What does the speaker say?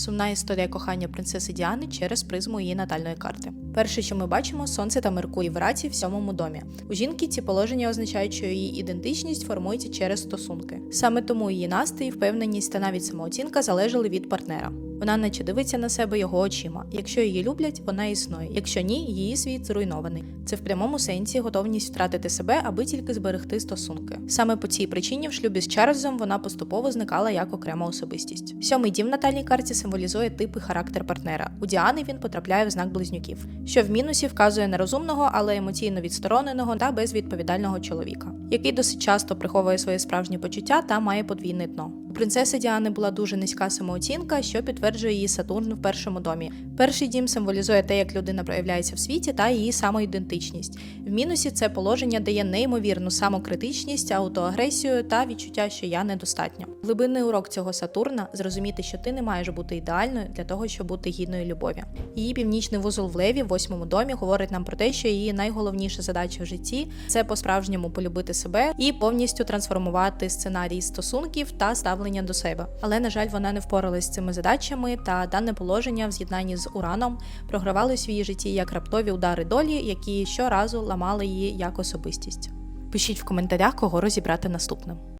Сумна історія кохання принцеси Діани через призму її натальної карти. Перше, що ми бачимо, сонце та Меркурій в раці в сьомому домі. У жінки ці положення означають, що її ідентичність формується через стосунки. Саме тому її настрій, впевненість та навіть самооцінка залежали від партнера. Вона наче дивиться на себе його очима. Якщо її люблять, вона існує. Якщо ні, її світ зруйнований. Це в прямому сенсі готовність втратити себе, аби тільки зберегти стосунки. Саме по цій причині в шлюбі з Чарльзом вона поступово зникала як окрема особистість. Сьомий дім натальній карті символізує тип і характер партнера. У Діани він потрапляє в знак близнюків, що в мінусі вказує на розумного, але емоційно відстороненого та безвідповідального чоловіка, який досить часто приховує свої справжні почуття та має подвійне дно. У принцеси Діани була дуже низька самооцінка, що підтверджує її Сатурн в першому домі. Перший дім символізує те, як людина проявляється в світі та її самоідентичність. В мінусі це положення дає неймовірну самокритичність, аутоагресію та відчуття, що я недостатньо. Глибинний урок цього Сатурна зрозуміти, що ти не маєш бути ідеальною для того, щоб бути гідною любові. Її північний вузол в леві, восьмому домі, говорить нам про те, що її найголовніша задача в житті це по-справжньому полюбити себе і повністю трансформувати сценарій стосунків та ставлення до себе. Але на жаль, вона не впоралась з цими задачами, та дане положення в з'єднанні з ураном програвалось в її житті як раптові удари долі, які щоразу ламали її як особистість. Пишіть в коментарях, кого розібрати наступним.